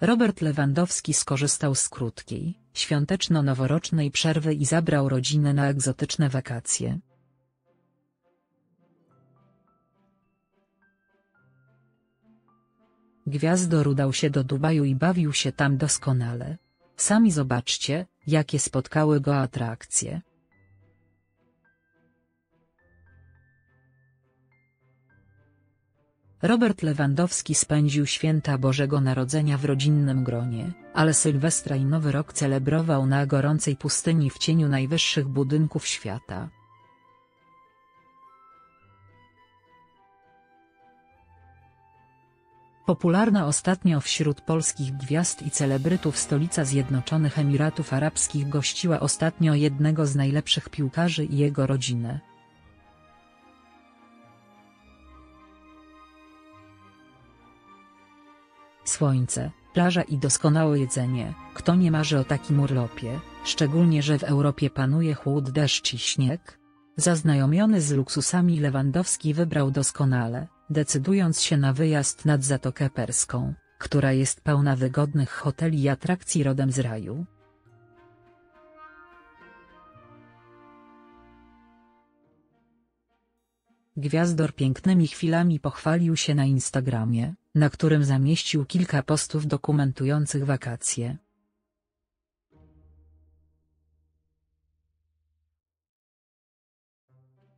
Robert Lewandowski skorzystał z krótkiej, świąteczno-noworocznej przerwy i zabrał rodzinę na egzotyczne wakacje. Gwiazdor udał się do Dubaju i bawił się tam doskonale. Sami zobaczcie, jakie spotkały go atrakcje. Robert Lewandowski spędził święta Bożego Narodzenia w rodzinnym gronie, ale Sylwestra i Nowy Rok celebrował na gorącej pustyni w cieniu najwyższych budynków świata. Popularna ostatnio wśród polskich gwiazd i celebrytów stolica Zjednoczonych Emiratów Arabskich gościła ostatnio jednego z najlepszych piłkarzy i jego rodzinę. Słońce, plaża i doskonałe jedzenie, kto nie marzy o takim urlopie, szczególnie że w Europie panuje chłód deszcz i śnieg? Zaznajomiony z luksusami Lewandowski wybrał doskonale, decydując się na wyjazd nad Zatokę Perską, która jest pełna wygodnych hoteli i atrakcji rodem z raju. Gwiazdor pięknymi chwilami pochwalił się na Instagramie, na którym zamieścił kilka postów dokumentujących wakacje.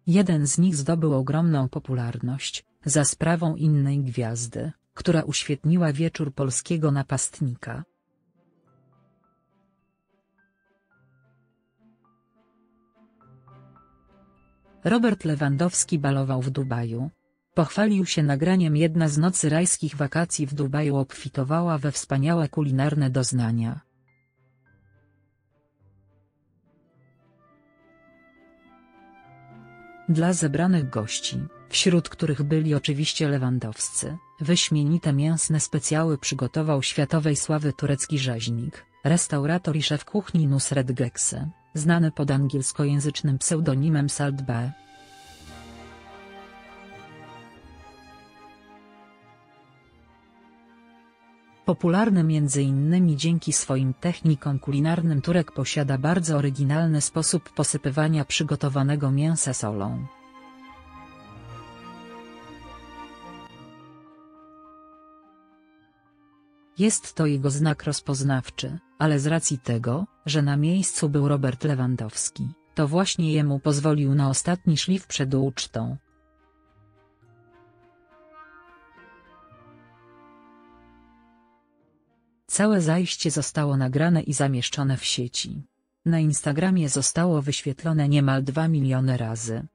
Jeden z nich zdobył ogromną popularność, za sprawą innej gwiazdy, która uświetniła wieczór polskiego napastnika. Robert Lewandowski balował w Dubaju. Pochwalił się nagraniem jedna z nocy rajskich wakacji w Dubaju obfitowała we wspaniałe kulinarne doznania. Dla zebranych gości, wśród których byli oczywiście Lewandowscy, wyśmienite mięsne specjały przygotował światowej sławy turecki rzeźnik, restaurator i szef kuchni Nusret Gekse, znany pod angielskojęzycznym pseudonimem Salt B. Popularny m.in. dzięki swoim technikom kulinarnym Turek posiada bardzo oryginalny sposób posypywania przygotowanego mięsa solą. Jest to jego znak rozpoznawczy, ale z racji tego, że na miejscu był Robert Lewandowski, to właśnie jemu pozwolił na ostatni szlif przed ucztą. Całe zajście zostało nagrane i zamieszczone w sieci. Na Instagramie zostało wyświetlone niemal 2 miliony razy.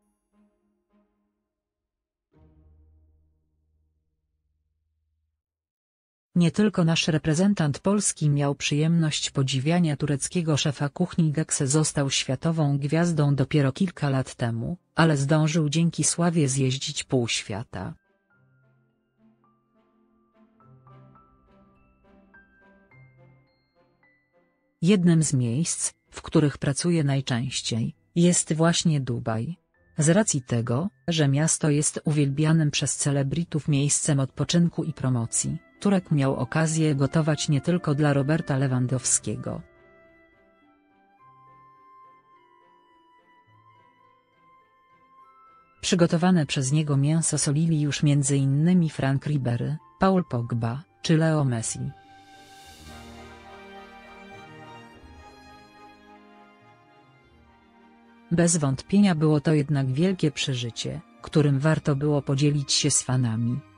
Nie tylko nasz reprezentant Polski miał przyjemność podziwiania tureckiego szefa kuchni Gekse został światową gwiazdą dopiero kilka lat temu, ale zdążył dzięki sławie zjeździć pół świata. Jednym z miejsc, w których pracuje najczęściej, jest właśnie Dubaj. Z racji tego, że miasto jest uwielbianym przez celebrytów miejscem odpoczynku i promocji, Turek miał okazję gotować nie tylko dla Roberta Lewandowskiego. Przygotowane przez niego mięso solili już m.in. Frank Ribery, Paul Pogba, czy Leo Messi. Bez wątpienia było to jednak wielkie przeżycie, którym warto było podzielić się z fanami.